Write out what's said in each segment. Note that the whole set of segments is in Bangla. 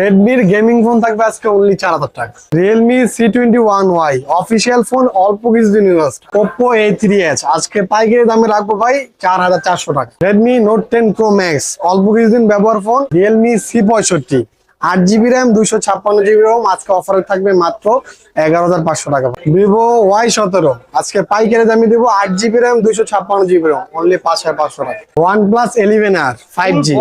রেডমির গেমিং ফোন থাকবে আজকে অনলি চার হাজার টাকা। Realme C twenty one Y official phone অল্প কিছুদিন ইউজ ওপো এ থ্রি এচ আজকে পাইকারি দামে রাখব ভাই চার হাজার চারশো টাকা। Redmi Note ten Pro Max অল্প কিছুদিন ব্যবহার ফোন রিয়েলমি সি পঁয়ষট্টি। আট জিবি র্যাম দুইশো ছাপ্পান্ন জিবি রোম আজকে অফারে থাকবে মাত্র এগারো হাজার পাঁচশো টাকা। ভিভো ওয়াই সতেরো আজকে পাইকারি দামে দিব আট জিবি র্যাম দুইশো ছাপ্পান্ন জিবি রোম অনলি পাঁচ হাজার পাঁচশো টাকা। OnePlus eleven R five G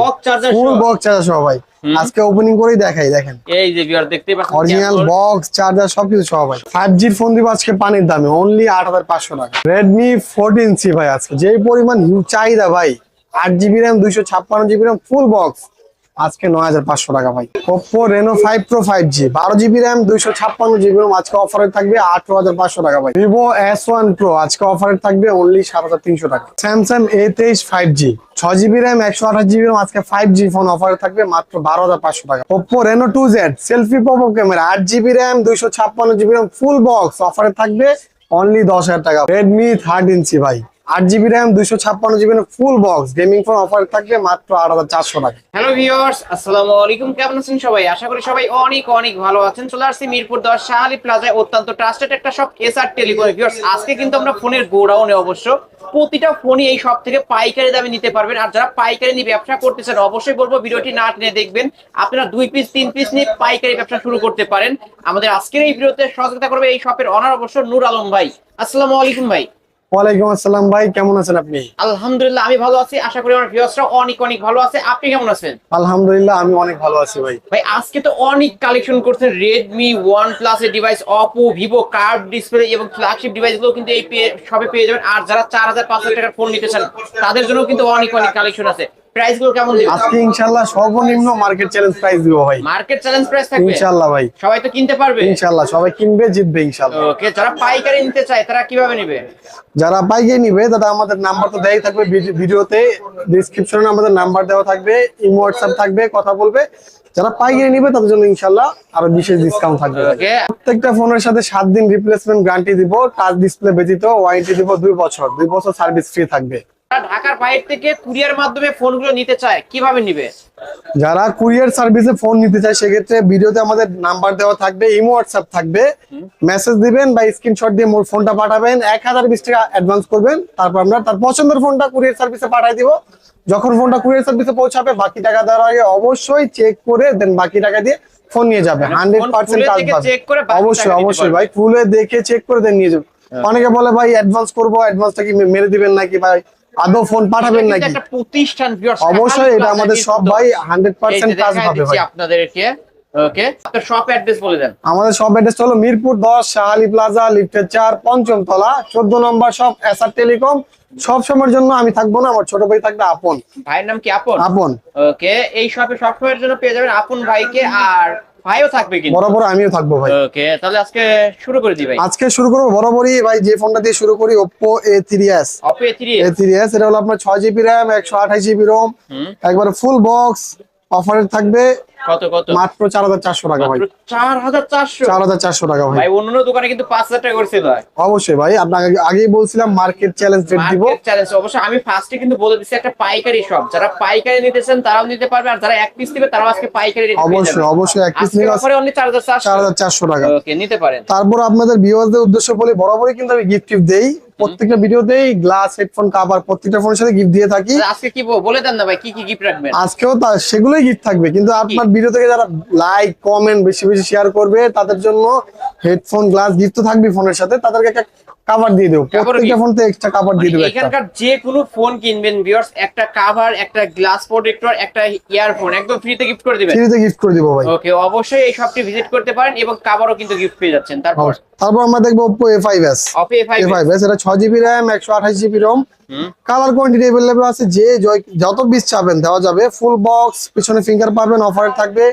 full. Box charger সহ। ভাই। আজকে ওপেনিং করেই দেখাই দেখেন। এই যে ভিউয়ার দেখতে পাচ্ছেন অরিজিনাল বক্স চার্জার সবকিছু সহ ভাই। ফাইভ জির ফোন দিব আজকে পানির দামে অনলি আট হাজার পাঁচশো টাকা। রেডমি ফোরটিন সি ভাই আজকে। যে পরিমাণ চাহিদা ভাই আট জিবি র্যাম দুইশো ছাপ্পান্ন জিবি র্যাম ফুল বক্স আজকে নয় হাজার পাঁচশো টাকা ভাই। Oppo Reno five Pro five G বারো জিবি র্যাম দুইশো ছাপ্পান্ন জিবি র্যাম আজকে অফারে থাকবে আঠারো হাজার পাঁচশো টাকা ভাই। ভিভো এস ওয়ান প্রো আজকে অফারে থাকবে অনলি সাত হাজার তিনশো টাকা। স্যামসাং এ তেইশ ফাইভ জি ছয় জিবি র্যাম একশো আঠাশ জিবি র্যাম আজকে ফাইভ জি ফোন অফারে থাকবে মাত্র বারো হাজার পাঁচশো টাকা। Oppo Reno two Z selfie pop camera আট জিবি র্যাম দুইশো ছাপ্পান্ন জিবি র্যাম ফুল বক্স অফারে থাকবে অনলি দশ হাজার টাকা। রেডমি থার্টিন সি ভাই। আট জিবি র্যাম, দুইশো ছাপ্পান্ন GB full box gaming phone offer থাকবে মাত্র আট হাজার চারশো টাকা। হ্যালো ভিউয়ার্স আসসালামু আলাইকুম। কেমন আছেন সবাই? আশা করি সবাই অনেক অনেক ভালো আছেন। চলে আসছি মিরপুর দশ শাহালি প্লাজায় অত্যন্ত ট্রাস্টেড একটা শপ এসআর টেলিকম ভিউয়ার্স আজকে কিন্তু আমরা ফোনের গোডাউনে অবশ্য প্রতিটা ফোনই এই সব থেকে পাইকারি দামে নিতে পারবেন। আর যারা পাইকারি নিয়ে ব্যবসা করতেছেন, অবশ্যই বলব ভিডিওটি না টেনে দেখবেন। আপনারা দুই পিস তিন পিস নিয়ে পাইকারি ব্যবসা শুরু করতে পারেন। আমাদের আজকের এই ভিডিওতে সহযোগিতা করবে এই শপের অনার অবশ্য নূর আলম ভাই। আসসালামু আলাইকুম ভাই। ওয়ালাইকুম আসসালাম ভাই কেমন আছেন আপনি? আলহামদুলিল্লাহ আমি ভালো আছি। আশা করি আমার ভিউয়ার্সরা অনেক অনেক ভালো আছে। আপনি কেমন আছেন? আলহামদুলিল্লাহ আমি অনেক ভালো আছি ভাই। ভাই আজকে তো অনেক কালেকশন করছেন। রেডমি ওয়ান প্লাস এর device Oppo Vivo curve display এবং ফ্ল্যাগশিপ ডিভাইসগুলো কিন্তু এই সবে পেয়ে যাবেন। আর যারা চার হাজার পাঁচ হাজার টাকার ফোন নিতে চান তাদের জন্য কিন্তু অনেক অনেক কালেকশন আছে। প্রাইসগুলো কেমন দিবেন আজকে ইনশাল্লাহ সর্বনিম্ন মার্কেট চ্যালেঞ্জ প্রাইস দিব ভাই। মার্কেট চ্যালেঞ্জ প্রাইস থাকবে? ইনশাল্লাহ ভাই। সবাই তো কিনতে পারবে? ইনশাল্লাহ সবাই কিনবে জিতবে ইনশাল্লাহ ওকে যারা পাইকারি নিতে চায় তারা কীভাবে নেবে? যারা পাইকারি নিবে দাদা আমাদের নাম্বার তো দেয়াই থাকবে ভিডিওতে। ডিসক্রিপশনে আমাদের নাম্বার দেওয়া থাকবে ইমো হোয়াটসঅ্যাপ থাকবে কথা বলবে। যারা পাইকারি নিবে তাদের জন্য ইনশাল্লাহ আরও বিশেষ ডিসকাউন্ট থাকবে প্রত্যেকটা ফোনের সাথে সাত দিন রিপ্লেসমেন্ট গ্যারান্টি দিব টাচ ডিসপ্লে ব্যতীত ওয়ারেন্টি দিব দুই বছর। দুই বছর সার্ভিস ফ্রি থাকবে। ঢাকার বাইরে থেকে কুরিয়ার মাধ্যমে ফোনগুলো নিতে চায় কীভাবে নিবে? যারা কুরিয়ার সার্ভিসে ফোন নিতে চায় সেক্ষেত্রে ভিডিওতে আমাদের নাম্বার দেওয়া থাকবে ইমো হোয়াটসঅ্যাপ থাকবে। মেসেজ দিবেন বা স্ক্রিনশট দিয়ে মোর ফোনটা পাঠাবেন। এক হাজার বিশ টাকা অ্যাডভান্স করবেন। তারপর আমরা তার পছন্দের ফোনটা কুরিয়ার সার্ভিসে দিব। যখন ফোনটা কুরিয়ার সার্ভিসে পৌঁছাবে বাকি টাকা দেওয়ার আগে অবশ্যই চেক করে দেন বাকি টাকা দিয়ে ফোন নিয়ে যাবে। হান্ড্রেড পার্সেন্ট কাজ পাবে। অবশ্যই অবশ্যই ভাই খুলে দেখে চেক করে দেন নিয়ে যাবে। অনেকে বলে ভাই অ্যাডভান্স করব অ্যাডভান্সটা কি মেরে দিবেন নাকি ভাই? আদৌ ফোন পাঠাবেন এটা নাকি? একটা প্রতিষ্ঠান অবশ্যই এটা আমাদের সব ভাই হান্ড্রেড পার্সেন্ট কাজ দিচ্ছি ভাই। আপনাদেরকে ওকে আপনার শপ অ্যাড্রেস বলে দেন। আমাদের সব অ্যাড্রেস হলো মিরপুর দশ শাহালি প্লাজা লিফটের চার পঞ্চম তলা চোদ্দ নম্বর সব এসআর টেলিকম সব সময়ের জন্য আমি থাকব না আমার ছোট ভাই থাকবে আপন। ভাইয়ের নাম কি আপন? আপন। ওকে এই শপে সবসময়ের জন্য পেয়ে যাবেন আপন ভাইকে আর ভাইও থাকবে কিন্তু। বরাবর আমিও থাকব ভাই। ওকে তাহলে আজকে শুরু করে দিই ভাই। আজকে শুরু করব বরাবরই ভাই যে ফোনটা দিয়ে শুরু করি এটা হলো আপনার ছয় জিবি জিবি রোম একবারে ফুল বক্স অফারে থাকবে। কত কত? মাত্র চার হাজার চারশো টাকা ভাই। চার হাজার চারশো? চার হাজার চারশো টাকা ভাই। ভাই অন্য দোকানে কিন্তু পাঁচ হাজার টাকা করেছিল অবশ্যই ভাই আপনাকে আগেই বলছিলাম মার্কেট চ্যালেঞ্জ রেট দিব। মার্কেট চ্যালেঞ্জ অবশ্য আমি ফার্স্টে কিন্তু বলে দিচ্ছি একটা পাইকারি শপ যারা পাইকারি নিতেছেন তারাও নিতে পারবে। আর যারা এক পিস নিবে তারাও আজকে পাইকারি রেট অবশ্যই অবশ্যই এক পিস নিলে অফারে অনলি চার হাজার চার চারশো হাজার চারশো টাকা। ওকে নিতে পারেন। তারপর আপনাদের ভিউয়ারদের উদ্দেশ্য বলে বরাবরই কিন্তু আমি গিফট টিপ দেই। প্রত্যেকটা ভিডিওতেই গ্লাস হেডফোন কাভার প্রত্যেকটা ফোনের সাথে গিফট দিয়ে থাকি। আজকে কি বলে দেন না ভাই কি কি গিফট রাখবেন? আজকেও তা সেগুলোই গিফট থাকবে। কিন্তু আপনার ভিডিও থেকে যারা লাইক কমেন্ট বেশি বেশি শেয়ার করবে তাদের জন্য হেডফোন গ্লাস গিফট তো থাকবে ফোনের সাথে। তাদেরকে একটা কাভার দিয়ে দেবো। প্রত্যেকটা ফোন তো এক্সট্রা কাভার দিয়ে দেবো মানে এখানকার যে কোনো ফোন কিনবেন ভিউয়ার্স একটা কাভার একটা গ্লাস প্রোটেক্টর একটা ইয়ারফোন একদম ফ্রিতে গিফট করে দিবেন। ফ্রিতে গিফট করে দিব ভাই। ওকে অবশ্যই এই শপটি ভিজিট করতে পারেন এবং কাভারও কিন্তু গিফট পেয়ে যাচ্ছেন। তারপর? তারপর আমরা দেখব ফাইভ এ ফাইভ এস এটা ছয় জিবি র্যাম একশো কালার কোয়ান্টিটি অ্যাভেলেবল আছে যে যত পিস চাবেন দেওয়া যাবে। ফুল বক্স পিছনে ফিঙ্গার পাবেন অফার থাকবে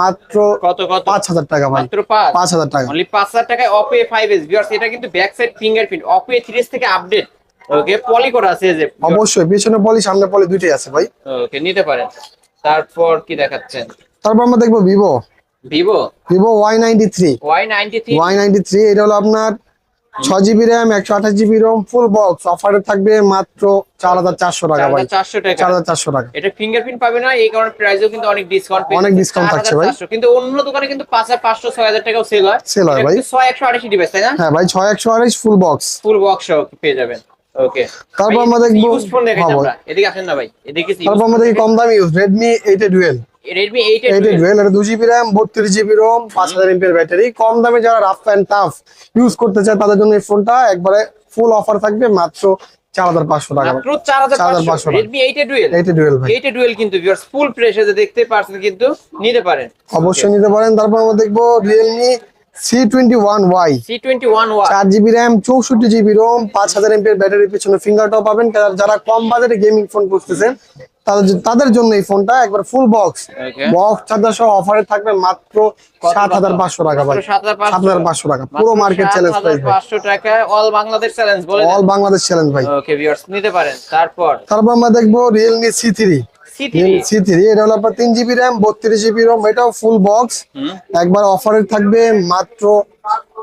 মাত্র কত কত? 5000 টাকা ভাই। মাত্র 5000 টাকা। অনলি 5000 টাকায় অপে 5s ভিউয়ারস এটা কিন্তু ব্যাক সাইড ফিঙ্গারপ্রিন্ট অপে 3s থেকে আপডেট ওকে পলি করা আছে যে অবশ্যই পিছনে পলি সামনে পলি দুটেই আছে ভাই। ওকে নিতে পারেন। তারপর কি দেখাচ্ছেন? তারপর আমরা দেখব Vivo Vivo Vivo Y ninety three Y ninety three Y ninety three এটা হলো আপনার ছয় জিবি র্যাম একশো আঠাশ জিবি রোম ফুল বক্স অফারে থাকবে মাত্র চার হাজার চারশো টাকা ভাই। চারশো টাকা। চার হাজার চারশো টাকা। এটা ফিঙ্গারপ্রিন্ট পাবে না এই কারণে প্রাইসও কিন্তু অনেক ডিসকাউন্ট অনেক discount থাকছে ভাই। কিন্তু অন্য দোকানে কিন্তু পাঁচ হাজার পাঁচশো ছয় হাজার টাকাও সেল হয়। Sell হয় ভাই। ছয় একশো আঠাশি ডিভাইস তাই না? হ্যাঁ ভাই ছয় একশো আঠাশ ফুল বক্স ফুল বক্স পেয়ে যাবেন। ওকে তারপর আমরা দেখবো- হ্যাঁ, আমরা। এদিকে আসেন না ভাই। এদিকে তারপর আমাদের কম দামি use Redmi eight A dual Redmi eight eight A dual এটা দু জিবি র্যাম বত্রিশ জিবি রোম পাঁচ ব্যাটারি কম দামে যারা রাফ অ্যান্ড টাফ ইউজ করতে চায় তাদের জন্য এই ফোনটা একবারে ফুল অফার থাকবে মাত্র চার হাজার পাঁচশো টাকা। মাত্র 4500 পাঁচশো। টাকা। Redmi eight dual eight A dual ভাই। এইট ডুয়েল কিন্তু ভিউয়ার্স ফুল প্রেসারে দেখতে পারছেন কিন্তু নিতে পারেন। অবশ্যই নিতে পারেন। তারপর আমরা দেখব চার জিবি র্যাম চৌষট্টি জিবি রোম পাঁচ হাজার এমপির ব্যাটারির পিছনে ফিঙ্গারটাও পাবেন। যারা- যারা কম বাজারে গেমিং ফোন খুঁজতেছেন তাদের জন্য এই ফোনটা একবার ফুল বক্স বক্স চার্জার সহ অফারে থাকবে মাত্র সাত হাজার পাঁচশো টাকা ভাই। সাত হাজার পাঁচশো। টাকা। পুরো মার্কেট চ্যালেঞ্জ প্রাইস পাঁচশো টাকা। All Bangladesh challenge all Bangladesh challenge ভাই। ওকে ভিউয়ার্স নিতে পারেন। তারপর? তারপর আমরা দেখব Realme C three C three এটা হলো আপনার তিন জিবি র্যাম বত্রিশ জিবি রোম এটাও ফুল বক্স একবার অফারে থাকবে মাত্র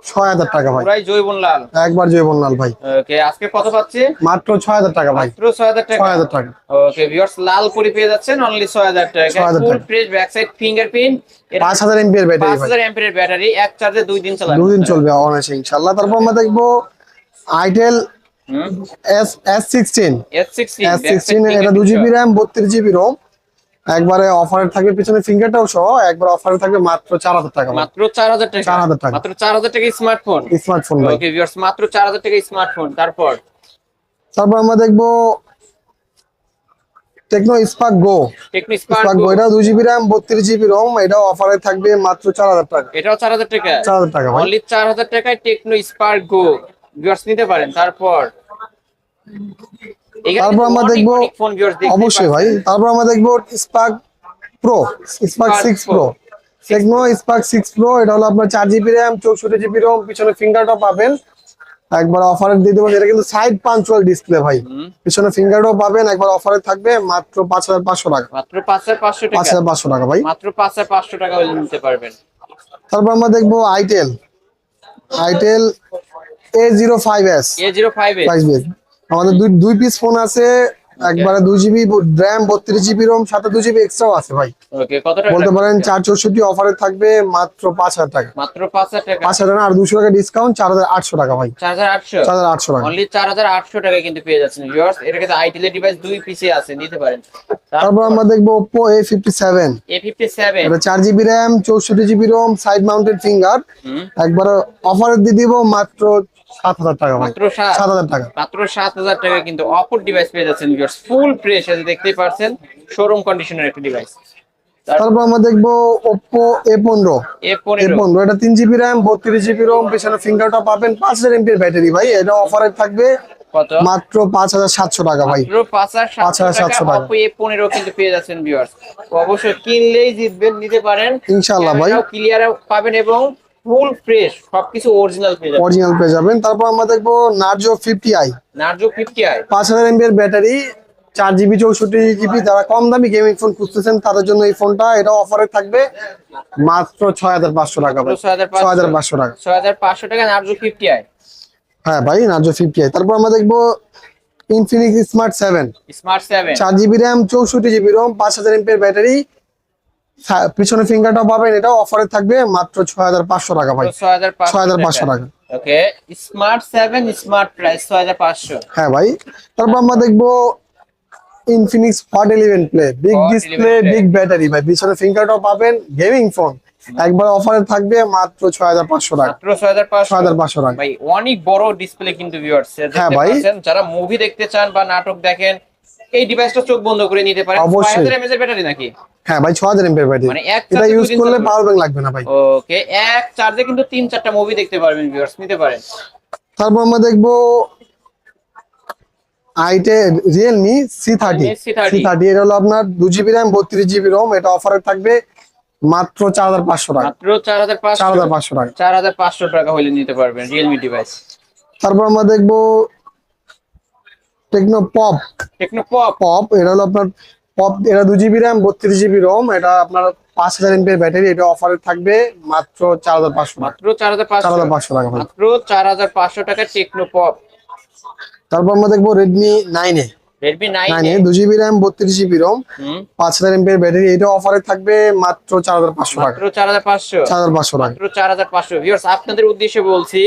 ছয় হাজার টাকা ভাই। জৈবন লাল। একবার জয়বন লাল ভাই। ওকে আজকে কত পাচ্ছি? মাত্র ছয় হাজার টাকা ভাই। মাত্র ছয় হাজার টাকা। ছয় হাজার টাকা। ওকে ভিউয়ার্স লাল পরি পেয়ে যাচ্ছেন অনলি ছয় হাজার টাকা। 6,000 full. Fresh back side fingerprint পাঁচ হাজার এমপির ব্যাটারি পাঁচ হাজার এমপির ব্যাটারি এক চার্জে দুই দিন চালাবে দুদিন চলবে অনায়াসে ইনশাল্লাহ তারপর আমরা দেখব আইটেল এটা দু জিবি র্যাম বত্রিশ জিবি রোম একবারে অফারে থাকবে পিছনে ফিঙ্গারটাও সহ একবার অফারে থাকবে মাত্র চার হাজার টাকা মাত্র চার হাজার টাকা। 4,000 টাকা। মাত্র চার হাজার টাকা স্মার্টফোন স্মার্টফোন ওকে ভিউয়ার্স মাত্র চার হাজার টাকা স্মার্টফোন তারপর? তারপর আমরা দেখব Tecno Spark Go Tecno Spark Spark Go এটা দু জিবি র্যাম বত্রিশ জিবি রোম এটাও অফারে থাকবে মাত্র চার হাজার টাকা। এটাও চার হাজার টাকা। চার হাজার টাকা ভাই। অনলি চার হাজার টাকায় টেকনো স্পার্ক গো ভিউয়ার্স নিতে পারেন তারপর তারপর আমরা দেখব ফোন ভিউয়ার্স অবশ্যই ভাই তারপর আমরা দেখব Spark Pro Spark six. Pro Tecno Spark six Pro এটা হলো আপনার চার জিবি র্যাম চৌষট্টি জিবি রোম পিছনে ফিঙ্গারটাও পাবেন। একবার অফারে দিয়ে দেবো এটা কিন্তু সাইড পাঞ্চুয়াল ডিসপ্লে ভাই। পিছনে ফিঙ্গারটাও পাবেন একবার অফারে থাকবে মাত্র পাঁচ হাজার পাঁচশো টাকা। মাত্র পাঁচ হাজার পাঁচশো পাঁচ টাকা হাজার পাঁচশো টাকা ভাই। মাত্র পাঁচ হাজার পাঁচশো টাকা নিতে পারবেন। তারপর আমরা দেখব itel itel A zero five S A zero five price base আমাদের দুই দুই পিস ফোন আছে একবারে দুই জিবি র্যাম বত্রিশ জিবি রোম সাথে দু জিবি এক্সট্রাও আছে ভাই। বলতে পারেন চার চৌষট্টি অফারে থাকবে মাত্র পাঁচ হাজার টাকা। মাত্র পাঁচ হাজার টাকা। পাঁচ হাজার আর দুশো টাকা ডিসকাউন্ট চার হাজার আটশো টাকা ভাই। চার হাজার আটশো? চার হাজার আটশো টাকা। অনলি চার হাজার আটশো টাকা কিন্তু পেয়ে যাচ্ছেন ভিউয়ার্স এটা কিন্তু আইটেলের ডিভাইস দুই পিসে আছে নিতে পারেন। তারপর আমরা দেখব Oppo A fifty seven A fifty seven এটা চার জিবি র্যাম চৌষট্টি GB ROM side mounted finger একবার অফারে দিয়ে দিব মাত্র সাত হাজার টাকা মাত্র সাত হাজার টাকা। মাত্র সাত হাজার টাকা কিন্তু অপর ডিভাইস পেয়ে যাচ্ছেন ফুল ফ্রেশ আছে দেখতেই পারছেন শোরুম কন্ডিশনের একটা ডিভাইস তারপর আমরা দেখব ওপো এ পনেরো। এ পনেরো। এটা তিন জিবি র্যাম বত্রিশ জিবি রোম পিছনে ফিঙ্গারটা পাবেন পাঁচ হাজার এমপির ব্যাটারি ভাই এটা অফারে থাকবে মাত্র পাঁচ হাজার সাতশো টাকা ভাই। পাঁচ হাজার সাতশো 5,700 টাকা। পনেরো কিন্তু পেয়ে যাচ্ছেন ভিউয়ার্স অবশ্যই কিনলেই জিতবেন নিতে পারেন। ইনশাল্লাহ ভাই। ক্লিয়ার পাবেন এবং ফুল ফ্রেশ সবকিছু অরিজিনাল পেয়ে যাবেন। অরিজিনাল পেয়ে যাবেন। তারপর আমরা দেখব Narzo fifty i Narzo fifty i পাঁচ হাজার এমবির ব্যাটারি চার জিবি চৌষট্টি জিবি যারা কম দামি গেমিং ফোন খুঁজতেছেন তাদের জন্য এই ফোনটা এটা অফারে থাকবে মাত্র ছয় হাজার পাঁচশো টাকা ছয় হাজার পাঁচশো। টাকা। ছয় হাজার পাঁচশো টাকা নার্জো ফিফটি আই হ্যাঁ ভাই নার্জো ফিফটি আই তারপর আমরা দেখব Infinix Smart seven Smart seven চার জিবি র্যাম চৌষট্টি জিবি রোম পাঁচ হাজার ব্যাটারি পিছনে ফিঙ্গারটা পাবেন এটা অফারে থাকবে মাত্র ছয় হাজার পাঁচশো টাকা ভাই। ছয় হাজার পাঁচশো টাকা। Okay Smart seven Smart price ছয় হাজার পাঁচশো। হ্যাঁ ভাই তারপর আমরা দেখব Infinix Hot eleven Play big display big battery ভাই। পিছনে ফিঙ্গারটাও পাবেন গেমিং ফোন একবার অফারে থাকবে মাত্র ছয় হাজার পাঁচশো টাকা। মাত্র ছয় হাজার পাঁচশো। ছয় হাজার পাঁচশো টাকা। ভাই অনেক বড় ডিসপ্লে কিন্তু ভিউয়ার্স হ্যাঁ ভাই। যারা মুভি দেখতে চান বা নাটক দেখেন এই ডিভাইসটা চোখ বন্ধ করে নিতে পারেন। অবশ্যই। ছয় এর ব্যাটারি নাকি? হ্যাঁ ভাই ছয় হাজার এমপির ব্যাটারি মানে এক এটা ইউজ করলে পাওয়ার ব্যাংক লাগবে না ভাই। ওকে এক চার্জে কিন্তু তিন চারটা মুভি দেখতে পারবেন ভিউয়ার্স নিতে পারেন। তারপর আমরা দেখব আইটে Realme C30 সি থার্টি এটা হলো আপনার দু জিবি র্যাম বত্রিশ জিবি রোম এটা অফারে থাকবে মাত্র চার হাজার পাঁচশো টাকা। মাত্র চার হাজার পাঁচশো। চার হাজার পাঁচশো টাকা। চার হাজার পাঁচশো টাকা হলে নিতে পারবেন রিয়েলমি ডিভাইস তারপর আমরা দেখব Tecno Pop Tecno Pop Pop এটা হলো আপনার পপ এটা দু জিবি র্যাম বত্রিশ জিবি রোম এটা আপনার পাঁচ হাজার এমপির ব্যাটারি এটা অফারে থাকবে মাত্র চার হাজার পাঁচশো মাত্র চার হাজার পাঁচশো টাকা মাত্র চার হাজার পাঁচশো টাকা টেকনো পপ তারপর আমরা দেখব Redmi nine A. Redmi nine A দু জিবি র্যাম বত্রিশ জিবি রোম পাঁচ হাজার এমপির ব্যাটারি এটা অফারে থাকবে মাত্র চার হাজার পাঁচশো টাকা। মাত্র চার হাজার পাঁচশো। চার হাজার পাঁচশো টাকা। মাত্র চার হাজার পাঁচশো। ভিউয়ার্স আপনাদের উদ্দেশ্যে বলছি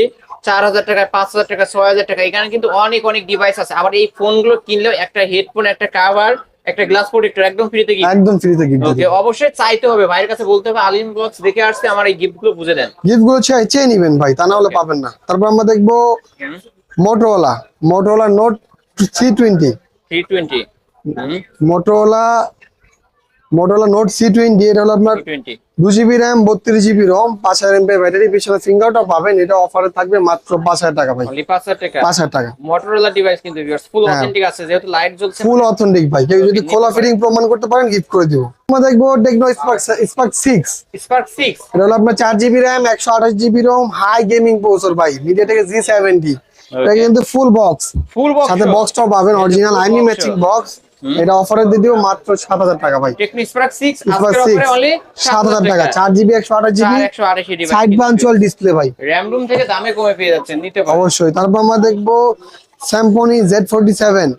চার হাজার টাকা পাঁচ হাজার টাকা ছয় হাজার টাকা এখানে কিন্তু অনেক অনেক ডিভাইস আছে। আবার এই ফোনগুলো কিনলেও একটা হেডফোন একটা কাভার একটা গ্লাস প্রোটেক্টর একদম ফ্রিতে কি একদম ফ্রিতে গিফট ওকে অবশ্যই চাইতে হবে। ভাইয়ের কাছে বলতে হবে আলিম বক্স দেখে আসছে আমার এই গিফটগুলো বুঝে দেন গিফটগুলো চেয়ে চেয়ে নিবেন ভাই তা না হলে পাবেন না। তারপর আমরা দেখব Motorola Motorola Note three twenty three twenty Motorola Motorola Note C twenty এটা হলো আপনার দু জিবি র্যাম বত্রিশ জিবি রোম পাঁচ হাজার এমপি ব্যাটারি পিছনে ফিঙ্গারটাও পাবেন। এটা অফারে থাকবে মাত্র পাঁচ হাজার টাকা ভাই। পাঁচ হাজার টাকা? পাঁচ হাজার টাকা। মোটরোলা ডিভাইস কিন্তু ফুল হ্যাঁ। অথেন্টিক আছে যেহেতু লাইট জ্বলছে ফুল অথেন্টিক ভাই। কেউ যদি খোলা। ফিটিং প্রমাণ করতে পারেন গিফট করে দিব। আমরা দেখব Tecno Spark Spark six Spark six এটা হলো আপনার চার জিবি র্যাম একশো আঠাশ GB ROM high gaming processor ভাই। মিডিয়াটেক জি সেভেন্টি এটা কিন্তু ফুল বক্স ফুল বক্স সাথে বক্সটাও পাবেন অরিজিনাল আইমি ম্যাচিং বক্স এটা অফারে দিয়ে মাত্র সাত হাজার টাকা ভাই। টেকনো স্পার্ক 6 আজকের অফারে অনলি সাত হাজার টাকা। চার জিবি একশো আঠাশ জিবি চার একশো আঠাশি ডিভাইস সাইড বাঞ্চুয়াল ডিসপ্লে ভাই। র্যাম রুম থেকে দামে কমে পেয়ে যাচ্ছেন নিতে পারেন। অবশ্যই। তারপর আমরা দেখব ফোর্টি সেভেন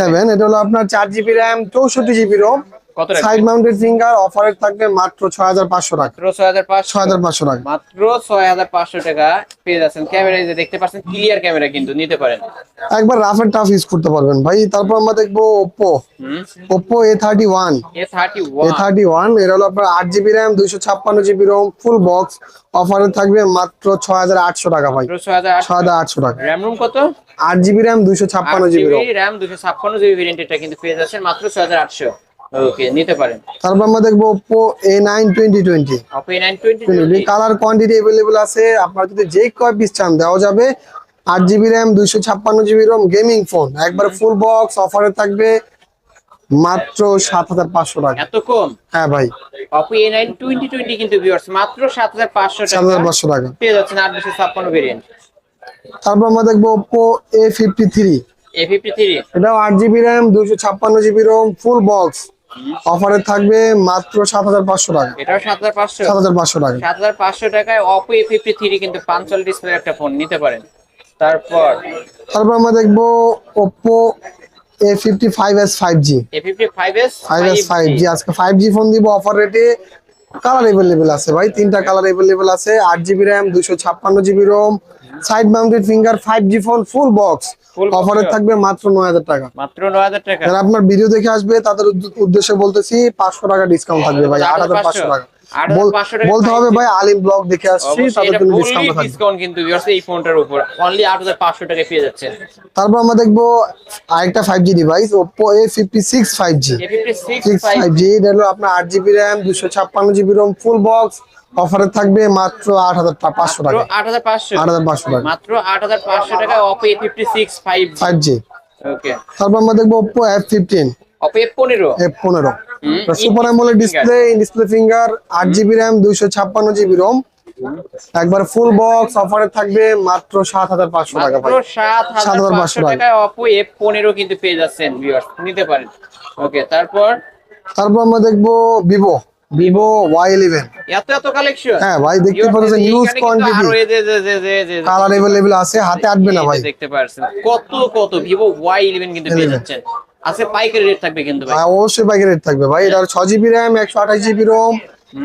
সেভেন এটা হলো আপনার চার জিবি র্যাম চৌষট্টি জিবি রোম কত সাইড মাউন্টেড ফিঙ্গার অফারে থাকবে মাত্র ছয় হাজার পাঁচশো টাকা। মাত্র ছয় হাজার পাঁচশো? ছয় হাজার পাঁচশো টাকা। মাত্র ছয় হাজার পাঁচশো টাকা পেয়ে যাচ্ছেন। ক্যামেরা যে দেখতে পাচ্ছেন ক্লিয়ার ক্যামেরা কিন্তু নিতে পারেন। একবার রাফ এন্ড টাফ ইউজ করতে পারবেন। ভাই তারপর আমরা দেখব এর হলো আপনার ফুল বক্স অফারে থাকবে মাত্র ছয় হাজার আটশো টাকা ভাই। র্যাম রুম কত? আট জিবি র্যাম দুইশো ছাপ্পান্ন জিবি রোম ছাপ্পান্ন জিবি ভেরিয়েন্ট এটা কিন্তু পেয়ে যাচ্ছেন মাত্র ছয় হাজার আটশো। ওকে নিতে পারেন। তারপর আমরা দেখব A nine twenty twenty Oppo colour quantity available আছে আপনার যদি যে কয় পিস চান দেওয়া যাবে আট জিবি র্যাম দুইশো ছাপ্পান্ন জিবি রোম গেমিং ফোন একবার ফুল বক্স অফারে থাকবে মাত্র সাত হাজার পাঁচশো টাকা। এত কম? হ্যাঁ ভাই। নাইন টোয়েন্টি টোয়েন্টি কিন্তু ভিউয়ার্স মাত্র সাত হাজার পাঁচশো সাত হাজার টাকা পাঁচশো টাকা। পেয়ে যাচ্ছেন আট দুশো ছাপ্পান্ন ভেরিয়েন্ট তারপর আমরা দেখব এ ফিফটি থ্রি এটাও আট জিবি র্যাম দুইশো ছাপ্পান্ন জিবি রোম ফুল বক্স অফারে থাকবে মাত্র সাত হাজার পাঁচশো টাকা। এটাও সাত হাজার পাঁচশো? সাত হাজার পাঁচশো টাকা। সাত হাজার পাঁচশো টাকায় অপো এ ফিফটি থ্রি কিন্তু পাঁচচল্লিশ ডিসপ্লে একটা ফোন নিতে পারেন। তারপর তারপর আমরা দেখব Oppo A fifty five S five G A fifty five S five S five G আজকে ফাইভ জি ফোন দিব অফার রেটে কালার এভেলেবেল আছে ভাই তিনটা কালার এভেলেবেল আছে আট জিবি র্যাম দুইশো ছাপ্পান্ন GB ROM side mounted finger five G phone full box অফারে থাকবে মাত্র নয় হাজার টাকা। মাত্র নয় হাজার টাকা। যারা আপনার ভিডিও দেখে আসবে তাদের উদ্দেশ্যে বলতেছি পাঁচশো টাকা ডিসকাউন্ট থাকবে ভাই আট হাজার পাঁচশো টাকা। 8,500 টাকা বলতে হবে ভাই আলিম ব্লগ দেখে আসছি তাদের জন্য ডিসকাউন্ট থাকবে। ডিসকাউন্ট কিন্তু viewers এই ফোনটার উপর। অনলি আট হাজার পাঁচশো টাকা পেয়ে যাচ্ছেন তারপর আমরা দেখব আরেকটা five G device six six five G এটা হলো আপনার আট জিবি র্যাম দুশো ছাপ্পান্ন জিবি রোম ফুল বক্স অফারে থাকবে মাত্র আট হাজার পাঁচশো টাকা। আট হাজার পাঁচশো। আট হাজার পাঁচশো টাকা। মাত্র আট হাজার পাঁচশো টাকা ওকে তারপর আমরা দেখব এফ ফিফটিন অপো এফ পনেরো এফ পনেরো super AMOLED display display finger আট জিবি র্যাম দুইশো ছাপ্পান্ন জিবি রোম একবার ফুল বক্স অফারে থাকবে মাত্র সাত হাজার পাঁচশো টাকা মাত্র সাত হাজার 7,500 পাঁচশো অপো এফ পনেরো কিন্তু পেয়ে যাচ্ছেন viewers নিতে পারেন। ওকে তারপর? তারপর আমরা দেখব ভিভো ভিভো ওয়াই ইলেভেন এত এত কালেকশন হ্যাঁ ভাই দেখতে পাচ্ছেন হিউজ কোয়ান্টিটি কালার আছে হাতে আটবে না ভাই। দেখতে পাচ্ছেন কত কত ভিভো ওয়াই ইলেভেন কিন্তু পেয়ে যাচ্ছেন। আছে পাইকারি রেট থাকবে কিন্তু ভাই। হ্যাঁ, অবশ্যই পাইকারি রেট থাকবে ভাই। এটা ছ জিবি র্যাম একশো আঠাশ জিবি রোম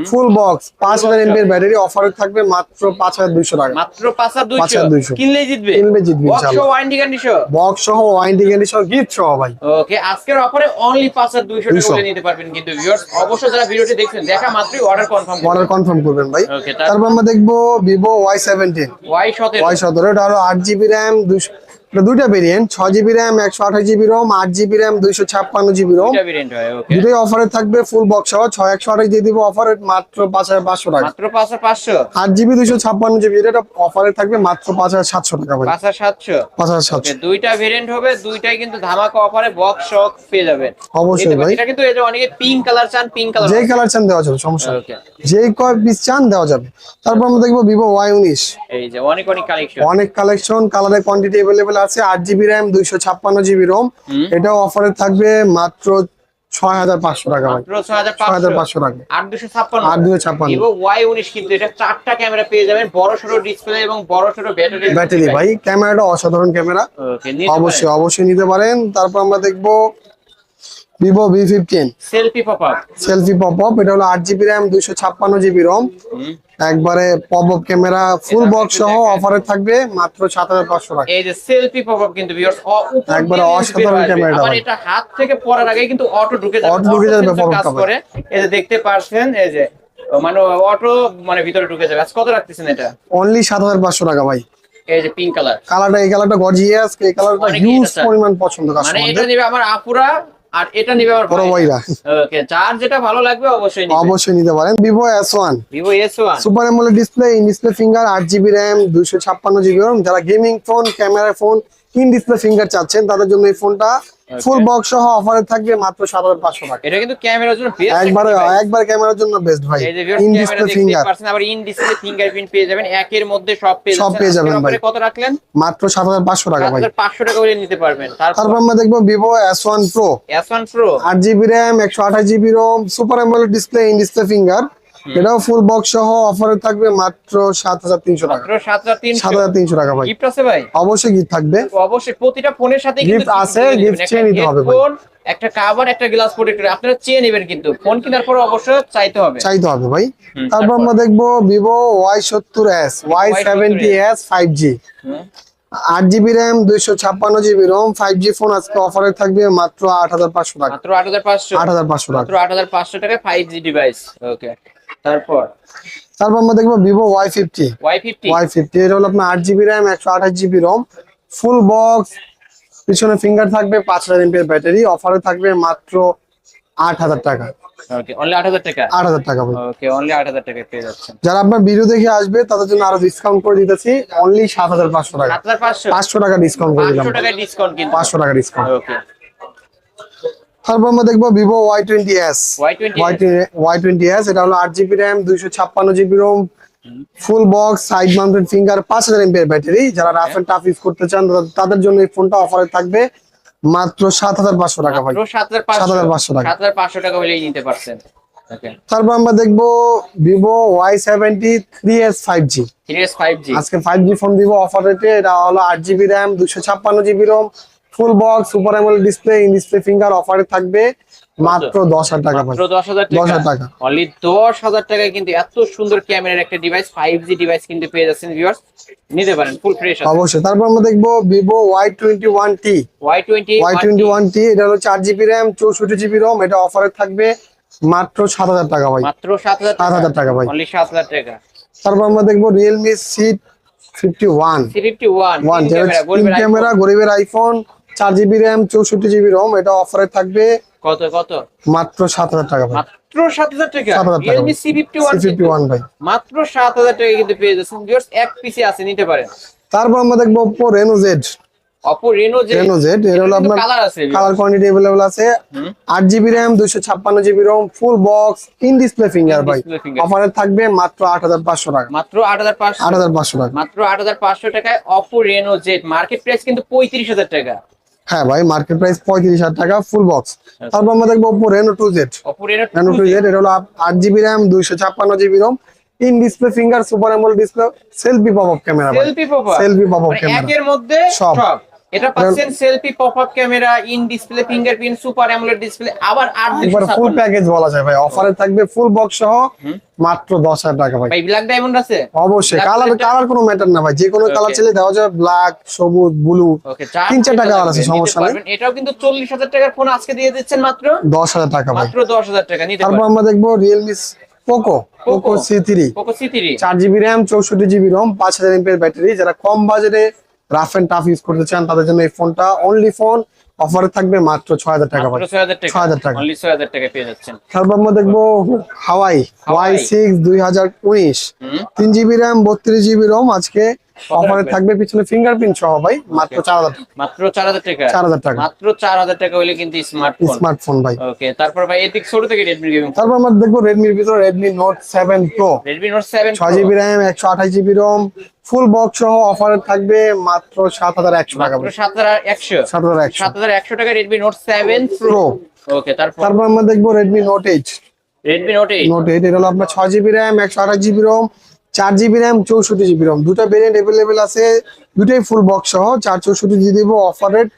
ফুল বক্স পাঁচ হাজার এমপির ব্যাটারি অফারে থাকবে মাত্র পাঁচ হাজার দুইশো টাকা। মাত্র পাঁচ হাজার দুইশো? 5,200 কিনলেই জিতবে? কিনলে জিতবে। ওয়ারেন্টি কন্ডিশন বক্স সহ ওয়ারেন্টি সহ গিফট সহ ভাই। ওকে আজকের অফারে অনলি পাঁচ হাজার দুইশো টাকা করে নিতে পারবেন কিন্তু ভিউয়ার্স অবশ্যই যারা ভিডিওটি দেখছেন দেখা মাত্রই অর্ডার কনফার্ম অর্ডার কনফার্ম করবেন ভাই। তারপর? আমরা দেখব ভিভো ওয়াই সেভেন্টিন ওয়াই সতেরো। ওয়াই সতেরো এটা হলো আট জিবি র্যাম দুইশো এটা দুইটা ভেরিয়েন্ট ছ জিবি র্যাম একশো আঠাশ জিবি রোম আট জিবি র্যাম দুইশো ছাপ্পান্ন জিবি রোম দুটোই অফারে থাকবে ফুল বক্স সহ ছয় একশো আঠাশ দিয়ে দিব অফারে মাত্র পাঁচ হাজার পাঁচশো টাকা। মাত্র পাঁচ হাজার পাঁচশো? আট জিবি দুইশো ছাপ্পান্ন জিবি এটা অফারে থাকবে মাত্র পাঁচ হাজার সাতশো টাকা পাঁচ হাজার সাতশো? পাঁচ হাজার সাতশো। দুইটা ভেরিয়েন্ট হবে দুইটাই কিন্তু ধামাকা অফারে বক্স পেয়ে যাবেন। অবশ্যই ভাই। এটা কিন্তু যে অনেকে পিঙ্ক কালার চান পিঙ্ক কালার যে কালার চান দেওয়া যাবে সমস্যা যে কয় পিস চান দেওয়া যাবে। তারপর আমরা দেখব ভিভো ওয়াই উনিশ। এই যে অনেক অনেক কালেকশন অনেক কালেকশন কালারের কোয়ান্টিটি অ্যাভেলেবেল আছে আট জিবি র্যাম দুইশো ছাপ্পান্ন জিবি রোম এটাও অফারে থাকবে মাত্র ছয় হাজার পাঁচশো টাকা ছয় হাজার পাঁচশো। পাঁচশো টাকা। আট দুশো ছাপ্পান্ন। আট দুশো ছাপ্পান্ন। ওয়াই উনিশ কিন্তু এটা চারটা ক্যামেরা পেয়ে যাবেন বড় সড়ো ডিসপ্লে এবং বড় সড়ো ব্যাটারি ব্যাটারি ভাই ক্যামেরাটা অসাধারণ ক্যামেরা অবশ্যই অবশ্যই নিতে পারেন। তারপর আমরা দেখব Vivo V fifteen selfie pop up selfie pop up এটা হলো আট জিবি র্যাম দুইশো ছাপ্পান্ন জিবি রম একবারে pop up camera full box সহ। অফারে থাকবে মাত্র সাত হাজার পাঁচশো টাকা। এই যে সেলফি পপ আপ কিন্তু উপর একবারে অসাধারণ আসবে। আবার এটা হাত থেকে পড়ার আগে কিন্তু অটো ঢুকে যাবে। Auto ঢুকে যাবে কাজ করে। এই যে দেখতে পাচ্ছেন এই যে মানে অটো মানে ভিতরে ঢুকে যাবে। আজ কত রাখতেছেন এটা? অনলি সাত হাজার পাঁচশো টাকা ভাই। এই যে পিঙ্ক কালার কালারটা এই কালারটা গর্জিয়াস এই কালারটা হিউজ পরিমাণ পছন্দ মানে এটা কাস্টমারদের নিবে আমার আপুরা আর এটা নিবে আমার বড় ভাইরা। ওকে যার যেটা ভালো লাগবে অবশ্যই নিবে। অবশ্যই নিতে পারেন। One Vivo S one super AMOLED display in display finger আট জিবি র্যাম দুইশো ছাপ্পান্ন জিবি রম যারা gaming phone camera phone in display finger চাচ্ছেন তাদের জন্য এই ফোনটা ফুল বক্স সহ অফারে থাকবে মাত্র সাত হাজার পাঁচশো টাকা। এটা কিন্তু ক্যামেরার জন্য বেস্ট একবারে একবার ক্যামেরার জন্য বেস্ট ভাই। ইন ডিসপ্লে ফিঙ্গার পারছেন আবার ইন ডিসপ্লে ফিঙ্গারপ্রিন্ট পেয়ে যাবেন একের মধ্যে সব পেয়ে সব পেয়ে যাবেন ভাই। কত রাখলেন? মাত্র সাত হাজার পাঁচশো টাকা ভাই। 7500 টাকা করে নিতে পারবেন। তারপর আমরা দেখব প্রো S1 Pro আট জিবি র্যাম একশো আঠাশ GB ROM super AMOLED display in display finger এটাও ফুল বক্স সহ অফারে থাকবে মাত্র সাত হাজার তিনশো টাকা। মাত্র 7300 সাত হাজার তিনশো টাকা ভাই। গিফট আছে ভাই? অবশ্যই গিফট থাকবে। অবশ্যই। প্রতিটা ফোনের সাথে গিফট আছে, গিফট চেয়ে নিতে হবে ভাই। ফোন একটা কভার একটা গ্লাস প্রোটেক্টর আপনারা চেয়ে নেবেন কিন্তু। ফোন কেনার পর অবশ্যই চাইতে হবে। চাইতে হবে ভাই। তারপর আমরা দেখব সেভেন্টি এস ফাইভ জি আট জিবি র্যাম দুইশো ছাপ্পান্ন GB ROM five G phone আজকে অফারে থাকবে মাত্র আট হাজার পাঁচশো টাকা। মাত্র 8500 আট হাজার পাঁচশো টাকা। মাত্র 8500 টাকায় 5G ডিভাইস ওকে তারপর? তারপর আমরা দেখব Vivo Y fifty Y50 Y fifty এটা হলো আপনার আট জিবি র্যাম একশো আঠাশ জিবি রোম ফুল বক্স পিছনে ফিঙ্গার থাকবে পাঁচ হাজার এমপির ব্যাটারি অফারে থাকবে মাত্র আট হাজার টাকা। ওকে অনলি 8000 টাকা? আট হাজার টাকা ওকে অনলি 8000 টাকায় পেয়ে যাচ্ছেন। যারা আপনার ভিডিও দেখে আসবে তাদের জন্য আরও ডিসকাউন্ট করে দিতেছি অনলি সাত হাজার পাঁচশো টাকা। পাঁচশো? টাকা ডিসকাউন্ট করে দিলাম। 500 টাকায় ডিসকাউন্ট পাঁচশো টাকা ডিসকাউন্ট ওকে তারপর আমরা দেখব Vivo Y twenty S Y20 Y twenty S এটা হলো আট জিবি র্যাম দুইশো ছাপ্পান্ন GB ROM full box side mounted finger পাঁচ হাজার এমপির ব্যাটারি যারা রাফ এন্ড টাফ ইউজ করতে চান তাদের- জন্য এই ফোনটা অফারে থাকবে মাত্র সাত হাজার পাঁচশো টাকা ভাই। মাত্র 7500 7500 টাকা। 7500 টাকা হলেই নিতে পারছেন। তারপর আমরা দেখব Vivo Y seventy three S five G 3S 5G আজকে ফাইভ জি ফোন দিব অফার রেটে এটা হলো আট জিবি র্যাম দুশো ছাপ্পান্ন GB ROM full box super AMOLED display in display finger অফারে থাকবে মাত্র দশ হাজার টাকা ভাই মাত্র 10000 টাকা। 10,000 টাকা। অনলি 10000 টাকায় কিন্তু এত সুন্দর ক্যামেরার একটা ডিভাইস 5G ডিভাইস কিন্তু পেয়ে যাচ্ছেন ভিউয়ার্স নিতে পারেন ফুল ফ্রেশ আছে। অবশ্যই। তারপর আমরা দেখব One T Y20 Y twenty One T এটা হলো চার জিবি র্যাম চৌষট্টি জিবি রোম এটা অফারে থাকবে মাত্র সাত হাজার টাকা ভাই। মাত্র 7000 7000 টাকা। ভাই। অনলি 7000 টাকা। তারপর আমরা দেখব Realme C fifty one 351 One তিন ক্যামেরা তিন গরিবের ক্যামেরা গরিবের আইফোন চার জিবি র্যাম চৌষট্টি জিবি রোম এটা অফারে থাকবে iPhone। কত কত মাত্র সাত হাজার টাকা ভাই মাত্র 7000 টাকা 7000 টাকা Realme C C51 fifty one ভাই মাত্র 7000 টাকা কিন্তু পেয়ে যাচ্ছেন ভিউয়ার্স এক পিসি আছে নিতে পারেন তারপর আমরা দেখবো Oppo Reno Z Oppo Reno যে রেনো জেড এর হলো আপনার কালার আছে কালার কোয়ান্টিটি अवेलेबल আছে হুম। আট জিবি র্যাম দুইশো ছাপ্পান্ন GB ROM full box in display finger ভাই display finger। অফারে থাকবে মাত্র আট হাজার পাঁচশো টাকা মাত্র 8500 আট হাজার পাঁচশো টাকা মাত্র 8500 টাকায় Oppo Reno Z market price কিন্তু 35000 টাকা হ্যাঁ ভাই মার্কেট প্রাইস পঁয়ত্রিশ হাজার টাকা ফুল বক্স তারপর আমরা দেখব Oppo Reno two Z Oppo Reno Reno two 2Z Z এটা হলো আট জিবি র্যাম দুইশো ছাপ্পান্ন GB ROM in display finger super AMOLED display selfie pop up camera selfie pop up camera একের মধ্যে সব। এটা পাচ্ছেন selfie pop up camera in display fingerprint super AMOLED display আবার আট একবার ফুল প্যাকেজ বলা যায় ভাই। অফারে থাকবে ফুল বক্স সহ মাত্র দশ হাজার টাকা ভাই। ভাই ব্ল্যাক ডায়মন্ড আছে? অবশ্যই। কালার কালার কোনো ম্যাটার না ভাই। যে কোনো কালার. চাইলে দেওয়া যাবে। ব্ল্যাক সবুজ ব্লু ওকে তিন চারটা কালার আছে সমস্যা নেই। এটাও কিন্তু চল্লিশ হাজার টাকার ফোন আজকে দিয়ে দিচ্ছেন মাত্র? দশ হাজার টাকা ভাই। মাত্র দশ হাজার টাকা নিতে তারপর আমরা দেখব Realme Poco Poco Poco। C three Poco C three চার জিবি র্যাম চৌষট্টি জিবি রম পাঁচ হাজার ব্যাটারি যারা কম বাজেটে রাফ এন্ড টাফ ইউজ করতে চান তাদের জন্য এই ফোনটা অনলি ফোন অফারে থাকবে মাত্র ছয় হাজার টাকা ছয় হাজার টাকা। 6,000 টাকা। অনলি ছয় হাজার টাকা পেয়ে যাচ্ছেন। তারপর আমরা দেখব হাওয়াই ওয়াই সিক্স দুই হাজার উনিশ। তিন জিবি র্যাম বত্রিশ জিবি রম আজকে অফারে থাকবে পিছনে ফিঙ্গারপ্রিন্ট সহ ভাই মাত্র চার হাজার মাত্র চার হাজার টাকা? চার হাজার টাকা। মাত্র চার হাজার টাকা হলে কিন্তু স্মার্টফোন স্মার্টফোন ভাই। ওকে তারপর ভাই এদিক ছোট থেকে রেডমি গেমিং তারপর আমরা দেখব ভিতরে Redmi Note seven Pro Redmi Note seven ছয় জিবি র্যাম একশো আঠাশ জিবি রম ফুল বক্স সহ অফারে থাকবে মাত্র সাত হাজার একশো টাকা মাত্র সাত হাজার একশো। সাত হাজার একশো। সাত হাজার একশো টাকা Redmi Note seven Pro Pro okay তারপর? তারপর আমরা দেখব Redmi Note eight Redmi Note eight Note eight এটা হলো আপনার ছয় জিবি র্যাম একশো আঠাশ জিবি রোম চার জিবি র্যাম চৌষট্টি জিবি রোম দুটা ভেরিয়েন্ট অ্যাভেলেবেল আছে দুটাই ফুল বক্স সহ চার চৌষট্টি দিয়ে দিব অফার রেট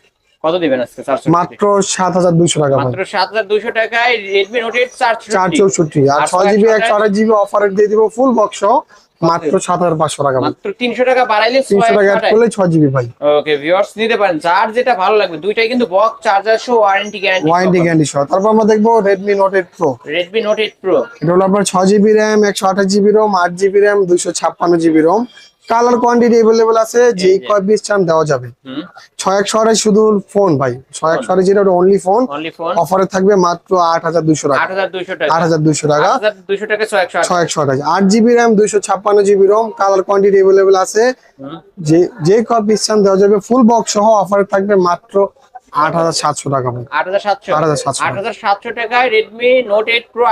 কত দিবেন আজকে মাত্র সাত হাজার দুশো টাকা মাত্র সাত হাজার দুশো টাকায় রেডমি নোট এইট চার চার চৌষট্টি। আর আর ছয় জিবি ছয় একশো আঠাশ জিবি অফার দিয়ে দিব ফুল বক্স সহ। মাত্র সাত হাজার পাঁচশো টাকা মাত্র তিনশো টাকা বাড়াইলে তিনশো টাকা করলে ছয় জিবি ভাই। ওকে ভিউয়ার্স নিতে পারেন। যার যেটা ভালো লাগবে দুইটাই কিন্তু বক্স চার্জার সহ ওয়ারেন্টি গ্যারান্টি ওয়ারেন্টি গ্যারান্টি সহ তারপর আমরা দেখব Redmi Note eight Pro Redmi Note eight Pro এটা হলো আপনার ছয় জিবি র্যাম একশো আঠাশ জিবি রোম আট জিবি র্যাম দুইশো ছাপ্পান্ন GB ROM colour quantity available আছে যে এই যে। কয় পিস চান দেওয়া যাবে। ছয় একশো আঠাশ শুধু ফোন ভাই। ছয় একশো আঠাশ যেটা অনলি ফোন অফারে থাকবে মাত্র আট হাজার দুশো টাকা। আট হাজার দুশো টাকা। ছয় একশো আঠাশ আট জিবি র্যাম দুইশো ছাপ্পান্ন GB ROM colour quantity available আছে। যে যে কয় পিস চান দেওয়া যাবে। ফুল বক্স সহ অফারে থাকবে মাত্র আট হাজার সাতশো টাকা ভাই। আট হাজার সাতশো? 8,700 আট হাজার সাতশো টাকায়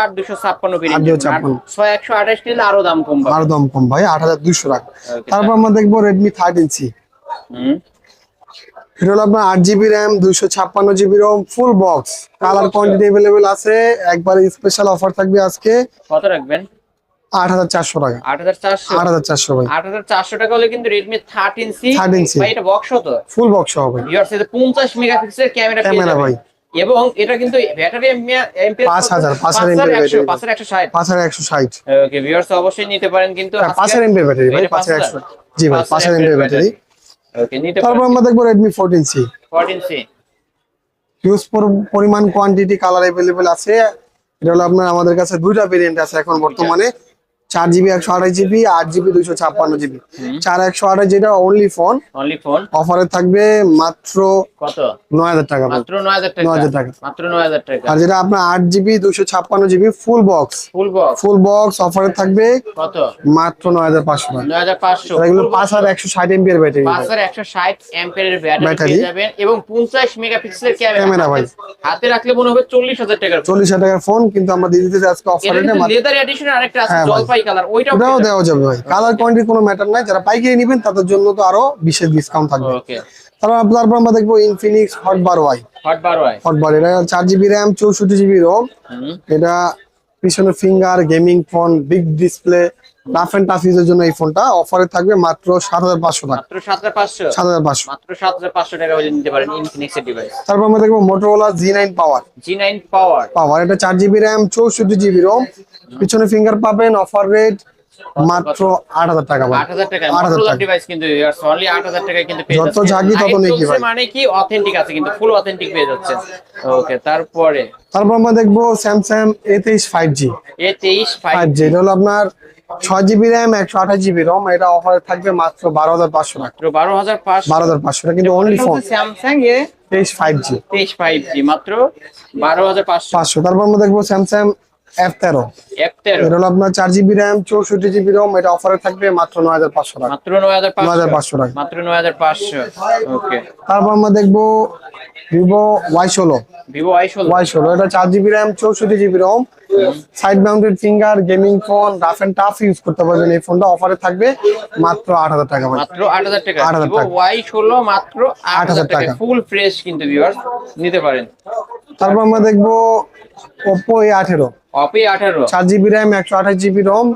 আর দুশো ছাপ্পান্ন আর 256 ছয় একশো আঠাশ নিলে আরও দাম কম আর দাম কম ভাই আট হাজার দুশো টাকা। তারপর আমরা দেখব হুম। এটা হলো আপনার আট জিবি র্যাম দুইশো ছাপ্পান্ন GB ROM full box colour quantity available আছে। একবার স্পেশাল অফার থাকবে আজকে। কত রাখবেন? আট হাজার চারশো টাকা। আট হাজার চারশো? আট হাজার চারশো ভাই। আট হাজার চারশো টাকা হলে কিন্তু রেডমি থার্টিন সি 13C ভাই এটা বক্স হতো ফুল বক্স এটা পঞ্চাশ ক্যামেরা ভাই। এবং এটা কিন্তু ব্যাটারি এমপিএস 5000, 5000 mAh একশো battery। পাঁচের একশো ষাট। পাঁচ হাজার একশো ষাট। ওকে ভিউয়ার্স অবশ্যই নিতে পারেন কিন্তু এমপি ব্যাটারি ভাই এটা পাঁচের 5000? একশো। জি ভাই 5000 পাঁচের এমপি ব্যাটারি ওকে নিতে তারপর আমরা দেখব Redmi fourteen C fourteen C huge পরিমাণ কোয়ান্টিটি কালার অ্যাভেলেবেল আছে। এটা হলো আপনার আমাদের কাছে দুইটা ভেরিয়েন্ট আছে এখন বর্তমানে। চার জিবি একশো আঠাশ জিবি আট জিবি দুইশো ছাপ্পান্ন জিবি। চার একশো আঠাশ যেটা অনলি ফোন অনলি ফোন অফারে থাকবে মাত্র কত? নয় হাজার টাকা। মাত্র নয় হাজার টাকা? 9,000 টাকা। মাত্র নয় হাজার টাকা। আর যেটা আপনার আট জিবি দুইশো ছাপ্পান্ন GB full box full box full box অফারে থাকবে কত? মাত্র নয় হাজার পাঁচশো নয় হাজার পাঁচশো। এগুলো পাঁচ হাজার একশো ষাট এমপির ব্যাটারি। পাঁচ হাজার একশো ষাট অ্যাম্পিয়ারের ব্যাটারি যাবেন এবং পঞ্চাশ মেগাপিক্সেলের ক্যামেরা। ভাই। হাতে রাখলে মনে হবে চল্লিশ হাজার টাকার চল্লিশ হাজার টাকার ফোন কিন্তু আমরা দিয়ে দিতেছি আজকে অফারে লেদার এডিশন আরেকটা আছে হ্যাঁ জলপাই কালার ওইটাও দেওয়া যাবে ভাই। কালার কোয়ান্টিটি কোনো ম্যাটার নাই যারা পাইকারি নেবেন তাদের জন্য তো আরও বিশেষ ডিসকাউন্ট থাকবে। ওকে তারপর তারপর আমরা দেখব ইনফিনিক্স হট বার ওয়াই হট বার হট বার এটা চার জিবি র্যাম চৌষট্টি জিবি রোম এটা পিছনে finger gaming phone big display rough and tough ইউজের জন্য এই ফোনটা অফারে থাকবে মাত্র সাত হাজার পাঁচশো টাকা। মাত্র সাত হাজার পাঁচশো? সাত হাজার পাঁচশো। মাত্র সাত হাজার পাঁচশো টাকা হলে নিতে পারেন ইনফিনিক্স এর ডিভাইস তারপর আমরা দেখব Motorola G nine power G nine power power এটা চার জিবি র্যাম চৌষট্টি জিবি রোম পিছনে ফিঙ্গার পাবেন অফার রেট মাত্র আট হাজার টাকা আট হাজার টাকা আট হাজার ডিভাইস কিন্তু অনলি আট হাজার টাকায় কিন্তু পেয়ে যত। ঝাঁকি তত নেকি ভাই। মানে কি? অথেন্টিক আছে কিন্তু ফুল অথেন্টিক পেয়ে যাচ্ছেন। ওকে তারপরে? তারপর আমরা দেখব স্যামসাং এ তেইশ ফাইভ জি এ তেইশ ফাইভ জি এটা হলো আপনার ছয় জিবি র্যাম একশো আঠাশ জিবি রম এটা অফারে থাকবে মাত্র বারো হাজার পাঁচশো টাকা। বারো হাজার পাঁচশো? বারো হাজার পাঁচশো টাকা কিন্তু অনলি ফোন স্যামসাং এ তেইশ ফাইভ জি তেইশ ফাইভ জি মাত্র বারো হাজার পাঁচশো। পাঁচশো। তারপর আমরা দেখব স্যামসাং এফ তেরো এটা হলো আপনার চার জিবি র্যাম চৌষট্টি জিবি রোম এটা অফারে থাকবে মাত্র নয় হাজার পাঁচশো টাকা। মাত্র নয় হাজার নয় হাজার পাঁচশো টাকা। মাত্র নয় হাজার পাঁচশো। ওকে তারপর আমরা দেখব ভিভো ওয়াই ষোলো। ভিভো ষোলো। ওয়াই ষোলো এটা চার জিবি র্যাম চৌষট্টি GB ROM side mounted finger gaming phone rough and tough use করতে পারবেন। এই ফোনটা অফারে থাকবে মাত্র আট হাজার টাকা মাত্র আট হাজার টাকা। 8,000 ভিভো টাকা। ওয়াই ষোলো মাত্র আট হাজার টাকা। টাকা। ফুল ফ্রেশ কিন্তু ভিউয়ার্স নিতে পারেন। তারপর আমরা দেখব ওপো এ আঠেরো। অপি আঠারো। চার জিবি র্যাম একশো আঠাশ GB ROM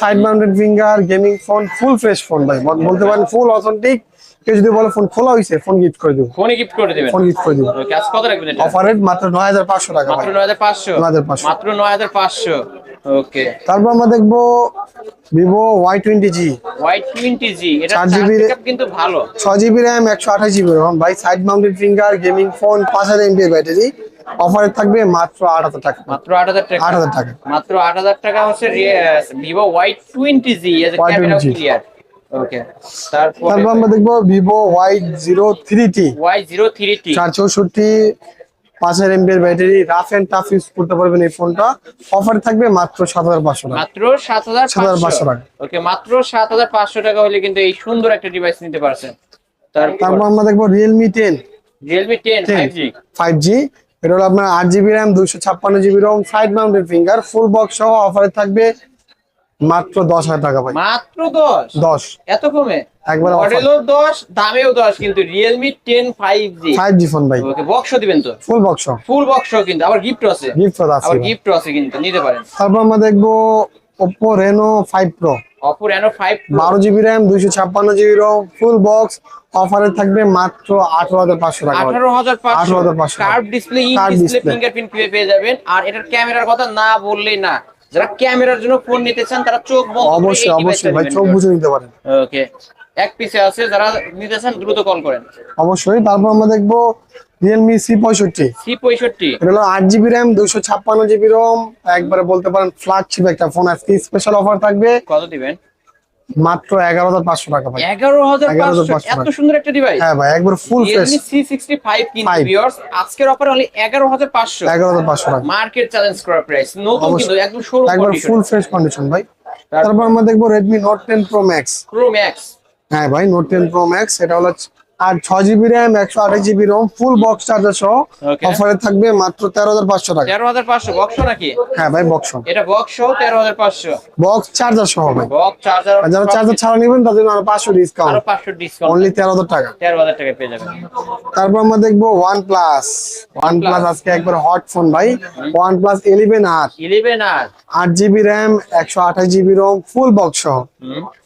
side mounted finger gaming phone full fresh phone ভাই। বলতে পারেন ফুল অথেন্টিক কেউ যদি বলে ফোন খোলা হয়েছে ফোন গিফট করে দিব। ফোনে গিফট করে দেবেন। ফোন গিফট করে দিব। ওকে কত রাখবেন এটা? অফার রেট মাত্র নয় হাজার পাঁচশো টাকা মাত্র নয় হাজার পাঁচশো? 9,500 মাত্র নয় হাজার পাঁচশো। ওকে তারপর আমরা দেখব Vivo Y twenty G Y G এটা 4 চার্জ কিন্তু ভালো। ছয় জিবি র্যাম একশো আঠাশ জিবি রোম ভাই side mounted finger gaming phone পাঁচ হাজার এমপি ব্যাটারি। অফারে থাকবে মাত্র আট হাজার টাকা। মাত্র আট হাজার টাকা। আট হাজার টাকা। মাত্র আট হাজার টাকা হচ্ছে Vivo Y twenty G clear okay তারপর আমরা দেখব Vivo Y zero three T Y zero three T চার চৌষট্টি পাঁচ হাজার MP battery rough and tough use করতে পারবেন এই ফোনটা। অফার থাকবে মাত্র সাত হাজার পাঁচশো টাকা। মাত্র সাত হাজার 7,500 পাঁচশো টাকা। ওকে মাত্র সাত হাজার পাঁচশো টাকা হলে কিন্তু এই সুন্দর একটা ডিভাইস নিতে পারছেন। তারপর তারপর আমরা দেখব Realme ten Realme ten five G five G এটা হলো আপনার আট জিবি র্যাম দুইশো ছাপ্পান্ন GB ROM side mounted finger full box সহ অফারে থাকবে মাত্র দশ হাজার টাকা ভাই। মাত্র দশ? দশ। এত কমে? একবার। মডেলও দশ দামেও দশ কিন্তু Realme ten five G five G phone ভাই। ওকে বক্স দিবেন তো? ফুল বক্স ফুল বক্স কিন্তু আবার গিফট আছে। গিফট আছে আবার গিফট আছে কিন্তু নিতে পারেন। তারপর আমরা দেখব Oppo Reno five Pro Oppo Reno five বারো জিবি র্যাম দুইশো ছাপ্পান্ন জিবি রোম ফুল বক্স অফারে থাকবে মাত্র আঠারো হাজার পাঁচশো টাকা। ভাই। আঠারো হাজার পাঁচশো 18,500 curve display in display. Fingerprint পেয়ে যাবেন। আর এটার ক্যামেরার কথা না বললেই না যারা ক্যামেরার জন্য ফোন নিতে চান তারা চোখ বন্ধ অবশ্যই অবশ্যই ভাই। চোখ বুঝে নিতে পারেন। ওকে এক পিসে আছে যারা নিতে চান দ্রুত কল করেন। অবশ্যই তারপর আমরা দেখব রিয়েলমি সি পঁয়ষট্টি। সি পঁয়ষট্টি। এটা হলো আট জিবি র্যাম দুইশো ছাপ্পান্ন জিবি রোম একবারে বলতে পারেন ফ্ল্যাগশিপ একটা ফোন আজকে স্পেশাল অফার থাকবে। কত দিবেন? মাত্র এগারো হাজার পাঁচশো টাকা ভাই। এগারো হাজার 11,500 পাঁচশো এত সুন্দর একটা ডিভাইস হ্যাঁ ভাই একবার full fresh C sixty five. Viewers আজকের অফার অনলি এগারো হাজার পাঁচশো। এগারো হাজার পাঁচশো টাকা। মার্কেট চ্যালেঞ্জ করা প্রাইস নতুন। কিন্তু একদম সরু একবার ফুল ফ্রেশ কন্ডিশন ভাই। তারপর আমরা দেখব Redmi Note ten Pro Max Pro Max হ্যাঁ ভাই নোট টেন প্রো ম্যাক্স এটা হলো আর ছ জিবি র্যাম একশো আঠাশ GB ROM full box charger সহ অফারে থাকবে মাত্র তেরো হাজার পাঁচশো টাকা। তেরো হাজার পাঁচশো বক্স নাকি? হ্যাঁ ভাই বক্স এটা বক্স সহ তেরো হাজার পাঁচশো। বক্স চার্জার সহ ভাই। বক্স চার্জার যারা চার্জার ছাড়া নেবেন তাদের জন্য আরও পাঁচশো ডিসকাউন্ট আরও পাঁচশো ডিসকাউন্ট অনলি তেরো হাজার টাকা। তেরো হাজার টাকা পেয়ে যাবেন। তারপর আমরা দেখব ওয়ান প্লাস ওয়ান প্লাস আজকে একবার হট ফোন ভাই। OnePlus eleven R eleven R আট জিবি র্যাম একশো আঠাশ জিবি রোম ফুল বক্স সহ।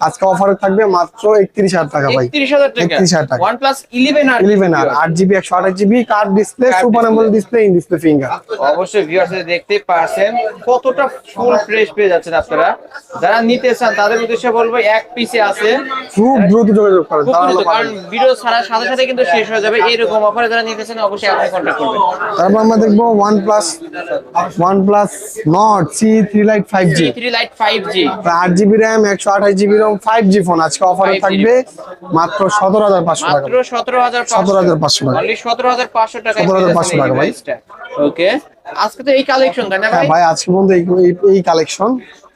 আজকে অফারে থাকবে মাত্র একত্রিশ হাজার টাকা ভাই। একত্রিশ হাজার টাকা। একত্রিশ হাজার টাকা। OnePlus 11 আর 11 আর 8GB curved display super AMOLED display in display finger অবশ্যই ভিউয়ার্স দেখতে পাচ্ছেন কতটা ফুল ফ্রেশ পেয়ে যাচ্ছেন আপনারা। যারা নিতে চান তাদের উদ্দেশ্যে বলব এক পিসে আছে। খুব দ্রুত যোগাযোগ করেন কারণ ভিডিও ছাড়ার সাথে সাথে কিন্তু শেষ হয়ে যাবে। এরকম অফারে যারা নিতে চান অবশ্যই আপনারা কন্টাক্ট করবেন। তারপর আমরা দেখব OnePlus OnePlus Nord C3 Lite 5G C3 Lite 5G 8GB RAM 128 আঠাশ GB ROM five G phone আজকে অফারে থাকবে মাত্র সতেরো হাজার পাঁচশো টাকা। সতেরো হাজার 17,500 টাকা। সতেরো হাজার পাঁচশো টাকা। 17,500 টাকা ভাই। ওকে আজকে তো এই কালেকশন তাই না হ্যাঁ ভাই? আজকে এই কালেকশন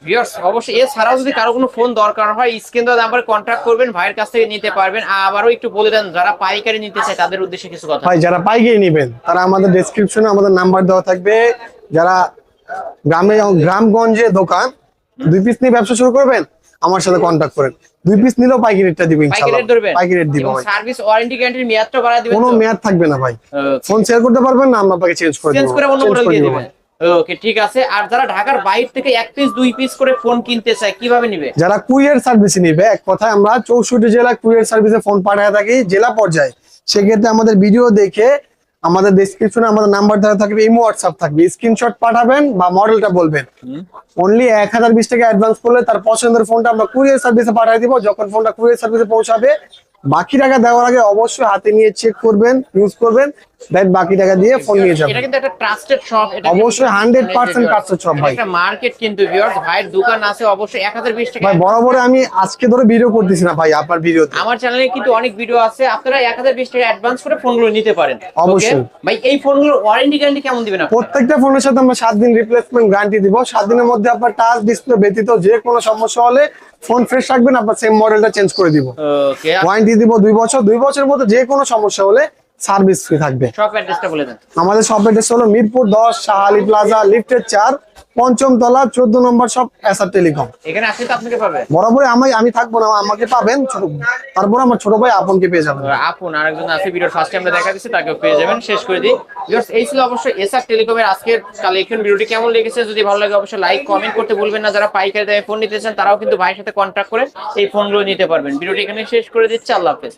ভিউয়ার্স অবশ্যই এছাড়াও যদি কারও কোনো ফোন দরকার হয় স্ক্রিন দেওয়া নাম্বারে কন্ট্যাক্ট করবেন ভাইয়ের কাছ থেকে নিতে পারবেন। আবারও একটু বলে দেন যারা পাইকারি নিতে চায় তাদের উদ্দেশ্যে কিছু কথা। ভাই যারা পাইকারি নেবেন তারা আমাদের ডেসক্রিপশনে আমাদের নাম্বার দেওয়া থাকবে। যারা গ্রামে গ্রামগঞ্জে দোকান দুই পিস নিয়ে ব্যবসা শুরু করবেন? আমার সাথে কন্ট্যাক্ট করেন। দুই পিস নিলেও পাইকারি রেটটা দিব পাইকারি ইনশাআল্লাহ রেট দিব সার্ভিস ওয়ারেন্টি গ্যারান্টির মেয়াদটা বাড়া দিবেন কোনো মেয়াদ থাকবে না ভাই। ফোন শেয়ার করতে পারবেন না আমরা আপনাকে চেঞ্জ করে দেব। চেঞ্জ করে অন্য মডেল দিয়ে দিব দিবেন। ওকে ঠিক আছে। আর যারা ঢাকার বাইরে থেকে এক পিস দুই পিস করে ফোন কিনতে চায় কীভাবে নিবে? যারা কুরিয়ার সার্ভিস নিবে এক কথায় আমরা চৌষট্টি জেলা কুরিয়ার সার্ভিসে ফোন পাঠায় থাকি জেলা পর্যায়ে। সেক্ষেত্রে আমাদের ভিডিও দেখে আমাদের ডেসক্রিপশনে আমাদের নাম্বার দেওয়া থাকবে ইমো হোয়াটসঅ্যাপ থাকবে। স্ক্রিনশট পাঠাবেন বা মডেলটা বলবেন। অনলি এক হাজার বিশ টাকা অ্যাডভান্স করলে তার পছন্দের ফোনটা আমরা কুরিয়ার সার্ভিসে পাঠিয়ে দিব। যখন ফোনটা কুরিয়ার সার্ভিসে পৌঁছাবে বাকি টাকা দেওয়ার আগে অবশ্যই হাতে নিয়ে চেক করবেন ইউজ করবেন দেন বাকি টাকা দিয়ে ফোন নিয়ে যাবেন। এটা কিন্তু একটা ট্রাস্টেড শপ এটা অবশ্যই 100% trusted shop ভাই। একটা মার্কেট কিন্তু ভিউয়ার্স ভাইয়ের দোকান আছে অবশ্যই 1020 টাকা ভাই বরাবর আমি আজকে ধরে ভিডিও করতেছি না ভাই আপনার ভিডিওতে আমার চ্যানেলে কিন্তু অনেক ভিডিও আছে আপনারা 1020 টাকা অ্যাডভান্স করে ফোনগুলো নিতে পারেন। অবশ্যই। ভাই এই ফোনগুলোর ওয়ারেন্টি গ্যারান্টি কেমন দিবেন আপনারা? প্রত্যেকটা ফোনের সাথে আমরা সাত দিন রিপ্লেসমেন্ট গ্যারান্টি দিব। সাত দিনের মধ্যে আপনার টাচ ডিসপ্লে ব্যতীত যে কোনো সমস্যা হলে ফোন ফ্রেশ রাখবেন আপনার সেম মডেলটা চেঞ্জ করে দিব। ওয়ারেন্টি দিব দুই বছর দুই বছরের মধ্যে যে কোনো সমস্যা হলে সার্ভিস ফ্রি থাকবে। আমাদের শপ অ্যাড্রেস হলো মিরপুর দশ শাহালি প্লাজা লিফটের চার পঞ্চম তলা চোদ্দ নম্বর সব এসআর টেলিকম এখানে আসলে তো আপনাকে পাবে। বরাবরই আমি আমি থাকব না আমাকে পাবেন ছোট তারপর আমার ছোট ভাই আপনকে পেয়ে যাবেন। আপন আরেকজন আছে ভিডিওর ফার্স্টে আমরা দেখা দিচ্ছি তাকেও পেয়ে যাবেন শেষ করে দিই। ভিউয়ার্স এই ছিল অবশ্যই এসআর টেলিকমের আজকের কালেকশন ভিডিওটি কেমন লেগেছে? যদি ভালো লাগে অবশ্যই লাইক কমেন্ট করতে ভুলবেন না। যারা পাইকারি দামে ফোন নিতে চান তারাও কিন্তু ভাইয়ের সাথে কন্ট্যাক্ট করে এই ফোনগুলো নিতে পারবেন। ভিডিওটি এখানে শেষ করে দিচ্ছি আল্লাহ হাফেজ।